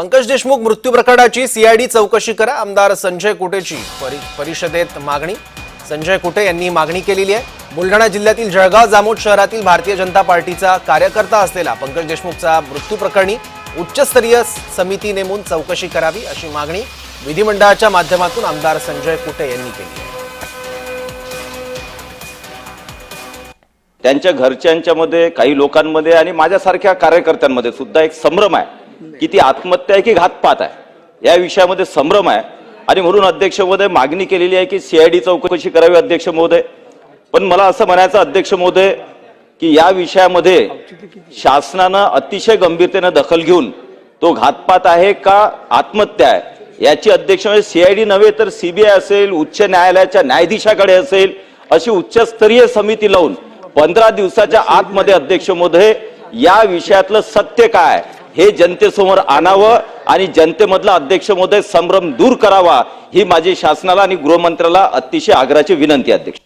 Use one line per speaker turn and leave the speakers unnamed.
पंकज देशमुख मृत्यू प्रकरणाची सीआयडी चौकशी करा. आमदार संजय कुटेची परि- परिषदेत मागणी. संजय कुटे यांनी मागणी केलेली आहे. बुलढाणा जिल्ह्यातील जळगाव जामोद शहरातील भारतीय जनता पार्टीचा कार्यकर्ता असलेला पंकज देशमुखचा मृत्यू प्रकरणी उच्चस्तरीय समिती नेमून चौकशी करावी अशी मागणी विधिमंडळाच्या माध्यमातून आमदार संजय कुटे यांनी केली आहे.
त्यांच्या घरच्यांच्यामध्ये काही लोकांमध्ये आणि माझ्यासारख्या कार्यकर्त्यांमध्ये सुद्धा एक संभ्रम आहे. की ती आत्महत्या आहे की घातपात आहे? या विषयामध्ये संभ्रम आहे. आणि म्हणून अध्यक्ष महोदय मागणी केलेली आहे की सीआयडी चौकशी करावी अध्यक्ष महोदय. पण मला असं म्हणायचं अध्यक्ष महोदय की या विषयामध्ये शासनानं अतिशय गंभीरतेनं दखल घेऊन तो घातपात आहे का आत्महत्या आहे? याची अध्यक्ष म्हणजे सीआयडी नव्हे तर सीबीआय असेल उच्च न्यायालयाच्या न्यायाधीशाकडे असेल अशी उच्चस्तरीय समिती लावून पंधरा दिवसाच्या आतमध्ये अध्यक्ष महोदय या विषयातलं सत्य काय हे जनतेसमोर आणावं आणि जनतेमधला अध्यक्ष महोदय संभ्रम दूर करावा ही माझी शासनाला आणि गृहमंत्र्याला अतिशय आग्रहाची विनंती अध्यक्ष.